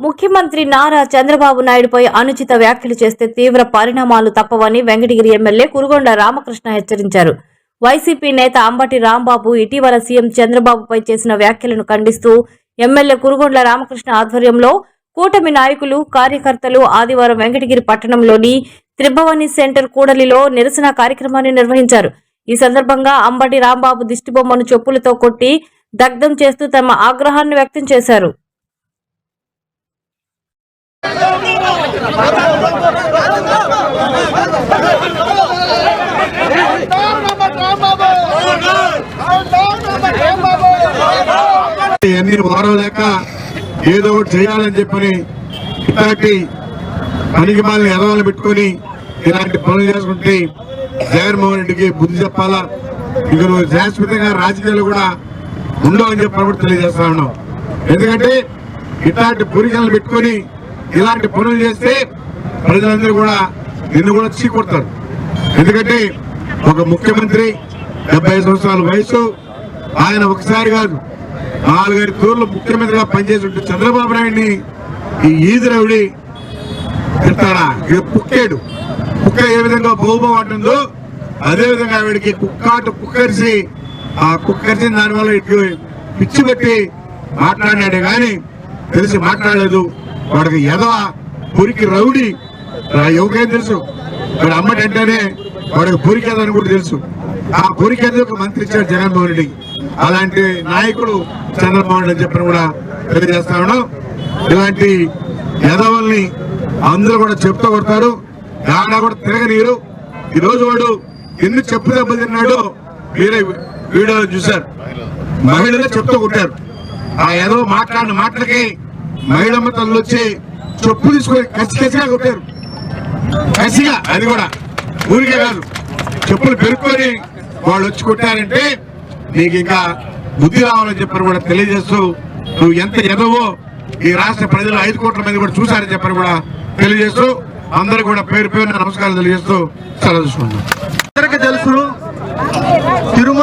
ముఖ్యమంత్రి నారా చంద్రబాబు నాయుడుపై అనుచిత వ్యాఖ్యలు చేస్తే తీవ్ర పరిణామాలు తప్పవని వెంకటగిరి ఎమ్మెల్యే కురుగొండ రామకృష్ణ హెచ్చరించారు. వైసీపీ నేత అంబటి రాంబాబు ఇటీవల సీఎం చంద్రబాబుపై చేసిన వ్యాఖ్యలను ఖండిస్తూ ఎమ్మెల్యే కురుగొండ రామకృష్ణ ఆధ్వర్యంలో కూటమి నాయకులు కార్యకర్తలు ఆదివారం వెంకటగిరి పట్టణంలోని త్రిభవని సెంటర్ కూడలిలో నిరసన కార్యక్రమాన్ని నిర్వహించారు. ఈ సందర్భంగా అంబటి రాంబాబు దిష్టిబొమ్మను చెప్పులతో కొట్టి దగ్ధం చేస్తూ తమ ఆగ్రహాన్ని వ్యక్తం చేశారు. ఎన్ని వారం లేక ఏదో ఒకటి చేయాలని చెప్పని ఇట్లాంటి పనికి మాలిన ఎదవాళ్ళు పెట్టుకొని ఇలాంటి పనులు చేసుకుంటే జగన్మోహన్ రెడ్డికి బుద్ధి చెప్పాలా? ఇక నువ్వు శాశ్వతంగా రాజకీయాలు కూడా ఉండవు అని చెప్పి కూడా తెలియజేస్తా ఉన్నాం ఎందుకంటే ఇట్లాంటి పురికలను పెట్టుకొని ఇలాంటి పనులు చేస్తే ప్రజలందరూ కూడా నిన్ను కూడా చీకొడతారు. ఎందుకంటే ఒక ముఖ్యమంత్రి డెబ్బై సంవత్సరాల వయసు ఆయన ఒకసారి కాదు నాలుగైదు తూర్లు ముఖ్యమంత్రిగా పనిచేసి చంద్రబాబు నాయుడిని ఈ ఈదిరవిడి తిడతాడా? ఇది పుక్కేడు కుక్క ఏ విధంగా బహుబం అంటుందో అదే విధంగా ఆవిడికి కుక్కాటు కుక్కరిసి ఆ కుక్కరిసి దానివల్ల ఇటు పిచ్చి పెట్టి మాట్లాడాడు కానీ తెలిసి మాట్లాడలేదు. వాడికి ఎదవ పురికి రౌడి. ఎవరికైనా తెలుసు. వాడు అమ్మటి అంటేనే వాడికి పురికేదని కూడా తెలుసు. ఆ పురికేందుకు మంత్రి ఇచ్చాడు జగన్మోహన్ రెడ్డి? అలాంటి నాయకుడు చంద్రబాబు నాయుడు అని చెప్పిన కూడా తెలియజేస్తా ఉన్నాం. ఇలాంటి ఎదవల్ని అందరూ కూడా చెప్తూ కొడతారు. గాడ కూడా తిరగనీరు ఈ రోజు వాడు ఎన్ని చెప్పు దెబ్బలు తిన్నాడో మీరే వీడియోలో చూశారు. మహిళలే చెప్తూ కొట్టారు. ఆ ఏదో మాట్లాడిన మాటలకి మహిళమ్మ తల్లు వచ్చి చెప్పు తీసుకొని కసి కసిగా కొట్టారు. కసిగా అది కూడా. ఊరికే కాదు. చెప్పులు పెరుక్కొని వాళ్ళు వచ్చి కొట్టారంటే నీకు ఇంకా బుద్ధి రావాలని చెప్పని కూడా తెలియజేస్తూ నువ్వు ఎంత ఎదవో ఈ రాష్ట్ర ప్రజలు ఐదు కోట్ల మంది కూడా చూశారని చెప్పని కూడా తెలియజేస్తూ అందరూ కూడా పేరు పేరు నమస్కారం తెలియజేస్తూ సెలవు తీసుకుంటున్నాం. తెలుసు తిరుమల